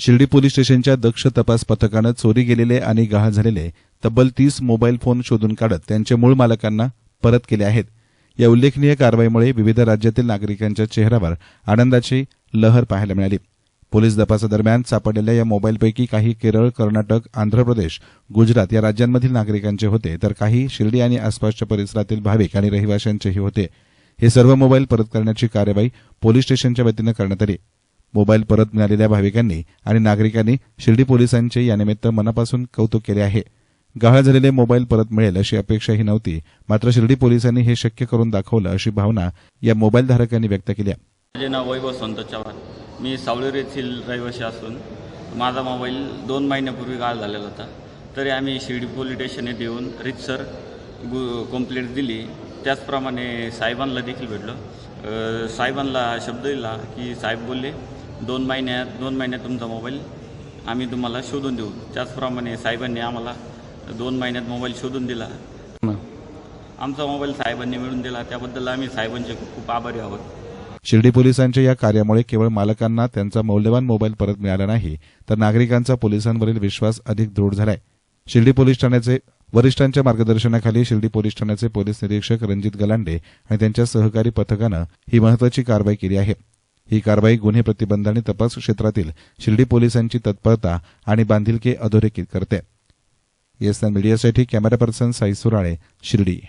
Shirdi police स्टेशनच्या दक्ष तपास पथकानं चोरी गेलेले आणि गहाळ झालेले तब्बल तीस मोबाईल फोन शोधून काढत त्यांच्या मूळ मालकांना परत केले आहेत. या उल्लेखनीय कारवाईमुळे विविध राज्यातील नागरिकांच्या चेहऱ्यावर आनंदाची लहर पाहायला मिळाली. पोलीस तपासादरम्यान सापडलेल्या या मोबाईलपैकी काही केरळ कर्नाटक आंध्र प्रदेश गुजरात या राज्यांमधील नागरिकांचे होते तर काही शिर्डी आणि आसपासच्या परिसरातील भाविक आणि रहिवाशांचेही होते. हे सर्व मोबाईल परत करण्याची कार्यवाही पोलीस स्टेशनच्या वतीनं करण्यात आली. मोबाईल परत मिळालेल्या भाविकांनी आणि नागरिकांनी शिर्डी पोलिसांचे यानिमित्त मनापासून कौतुक केले आहे. गहाळ झालेले मोबाईल परत मिळेल अशी अपेक्षाही नव्हती मात्र शिर्डी पोलिसांनी हे शक्य करून दाखवलं अशी भावना या मोबाईल धारकांनी व्यक्त केली माझे नाव वैभव संतोष चव्हाण. मी सावळेर येथील रहिवासी असून माझा मोबाईल दोन महिन्यापूर्वी गाळ झालेला होता. तरी आम्ही शिर्डी पोलीस स्टेशन येथे येऊन रितसर गु कंप्लेंट दिली. त्याचप्रमाणे साहेबांना देखील भेटलो. साहेबांना शब्द दिला की साहेब बोलले दोन महिन्यात दोन महिन्यात तुमचा मोबाईल आम्ही तुम्हाला शोधून देऊ. त्याचप्रमाणे साहेबांनी आम्हाला दोन महिन्यात मोबाईल शोधून दिला. आमचा मोबाईल साहेबांनी मिळून दिला. त्याबद्दल आम्ही साहेबांचे खूप खूप आभारी आहोत. शिर्डी पोलिसांच्या या कार्यामुळे केवळ मालकांना त्यांचा मौल्यवान मोबाईल परत मिळाला नाही तर नागरिकांचा पोलिसांवरील विश्वास अधिक दृढ झालाय. शिर्डी पोलीस ठाण्याचे वरिष्ठांच्या मार्गदर्शनाखाली शिर्डी पोलीस ठाण्याचे पोलीस निरीक्षक रणजित गलांडे आणि त्यांच्या सहकारी पथकानं ही महत्वाची कारवाई केली आहे. ही कारवाई गुन्हे प्रतिबंध आणि तपास क्षेत्रातील शिर्डी पोलिसांची तत्परता आणि बांधिलकी अधोरेखित करते. येस मीडियासाठी कॅमेरा पर्सन साई सुराळे शिर्डी.